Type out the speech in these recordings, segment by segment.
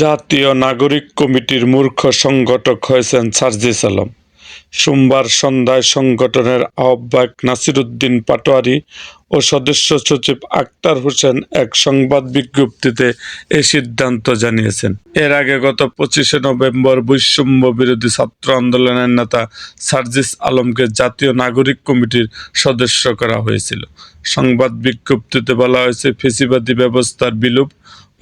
জাতীয় নাগরিক কমিটির মূর্খ সংগঠক হয়েছেন সার্জিস আলম। সোমবার সন্ধ্যায় সংগঠনের আহ্বায়ক নাসিরুদ্দিন পাটোয়ারি ও সদস্য সচিব আক্তার হোসেন এক সংবাদ বিজ্ঞপ্তিতে এ সিদ্ধান্ত জানিয়েছেন। এর আগে গত পঁচিশে নভেম্বর বৈষম্য বিরোধী ছাত্র আন্দোলনের নেতা সার্জিস আলমকে জাতীয় নাগরিক কমিটির সদস্য করা হয়েছিল। সংবাদ বিজ্ঞপ্তিতে বলা হয়েছে, ফেসিবাদী ব্যবস্থার বিলোপ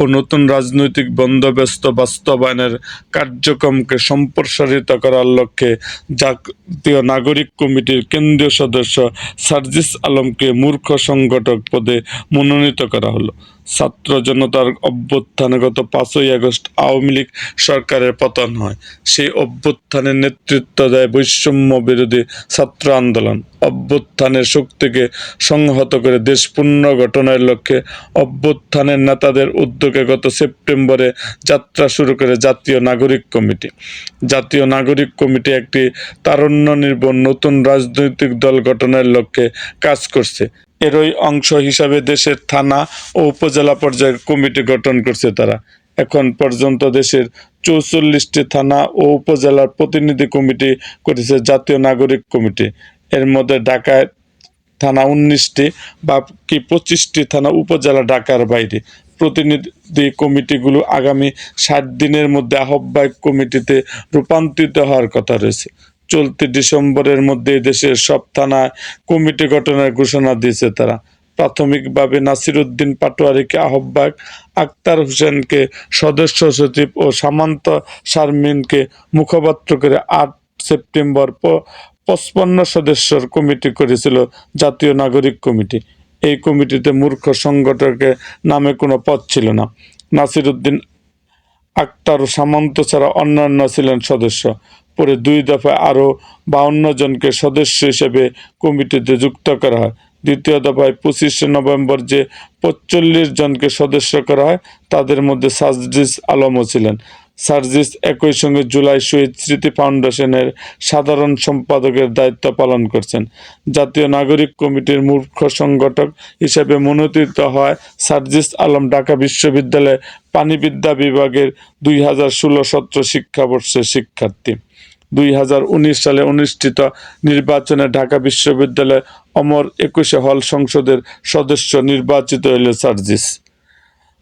ও নতুন রাজনৈতিক বন্দোবস্ত বাস্তবায়নের কার্যক্রমকে সম্প্রসারিত করার লক্ষ্যে জাতীয় নাগরিক কমিটির কেন্দ্রীয় সদস্য সার্জিস আলমকে মূর্খ সংগঠক পদে মনোনীত করা হলো। ছাত্র জনতার অভ্যুত্থানে গত পাঁচই আগস্ট আওয়ামী লীগ সরকারের পতন হয়। সেই অভ্যুত্থানের নেতৃত্ব দেয় বৈষম্য বিরোধী ছাত্র আন্দোলন। অভ্যুত্থানের শক্তিকে সংহত করে দেশ পুনর্গঠনের লক্ষ্যে অভ্যুত্থানের নেতাদের উদ্যোগে গত সেপ্টেম্বরে যাত্রা শুরু করে জাতীয় নাগরিক কমিটি। জাতীয় নাগরিক কমিটি একটি তারুণ্য নির্ভর নতুন রাজনৈতিক দল গঠনের লক্ষ্যে কাজ করছে। এরই অংশ হিসাবে দেশের থানা ও উপজেলা পর্যায়ে কমিটি গঠন করছে তারা। এখন পর্যন্ত দেশের চৌচল্লিশটি থানা ও উপজেলার প্রতিনিধি কমিটি করেছে জাতীয় নাগরিক কমিটি। এর মধ্যে ঢাকায় থানা উনিশটি বা কি পঁচিশটি থানা উপজেলা ঢাকার বাইরে। প্রতিনিধি কমিটিগুলো আগামী ষাট দিনের মধ্যে আহ্বায়ক কমিটিতে রূপান্তরিত হওয়ার কথা রয়েছে। চলতি ডিসেম্বরের মধ্যে দেশের সব থানায় কমিটি গঠনের ঘোষণা দিয়েছে তারা। প্রাথমিকভাবে নাসিরুদ্দিন পাটোয়ারিকে আহ্বায়ক আক্তার হোসেনকে সদস্য সচিব ও সামান্ত শারমিনকে মুখপাত্র করে আট সেপ্টেম্বর পঁচপন্ন সদস্যর কমিটি করেছিল জাতীয় নাগরিক কমিটি। এই কমিটিতে মূর্খ সংগঠকের নামে কোনো পদ ছিল না। নাসিরুদ্দিন আক্তার ও সামন্ত ছাড়া অন্যান্য ছিলেন সদস্য। পরে দুই দফায় আরও বাউন্ন জনকে সদস্য হিসেবে কমিটিতে যুক্ত করা হয়। দ্বিতীয় দফায় পঁচিশে নভেম্বর যে পঁচল্লিশ জনকে সদস্য করা হয়, তাদের মধ্যে সার্জিস আলমও ছিলেন। সার্জিস একই সঙ্গে জুলাই শহীদ স্মৃতি ফাউন্ডেশনের সাধারণ সম্পাদকের দায়িত্ব পালন করছেন। জাতীয় নাগরিক কমিটির মূর্খ সংগঠক হিসেবে মনোনীত হয় সার্জিস আলম ঢাকা বিশ্ববিদ্যালয়ে পানিবিদ্যা বিভাগের দুই হাজার ষোলো সতেরো শিক্ষাবর্ষের শিক্ষার্থী। দুই হাজার উনিশ সালে অনুষ্ঠিত নির্বাচনে ঢাকা বিশ্ববিদ্যালয়ে অমর একুশে হল সংসদের সদস্য নির্বাচিত হইল সার্জিস।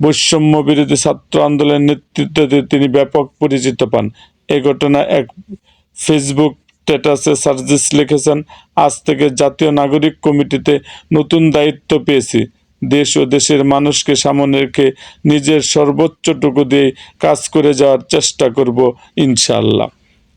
বৈষম্য বিরোধী ছাত্র আন্দোলনের নেতৃত্ব দিয়ে তিনি ব্যাপক পরিচিত পান। এ ঘটনা এক ফেসবুক স্ট্যাটাসে সার্জিস লিখেছেন, আজ থেকে জাতীয় নাগরিক কমিটিতে নতুন দায়িত্ব পেয়েছি। দেশ ও দেশের মানুষকে সামনে রেখে নিজের সর্বোচ্চটুকু দিয়ে কাজ করে যাওয়ার চেষ্টা করব ইনশাআল্লাহ।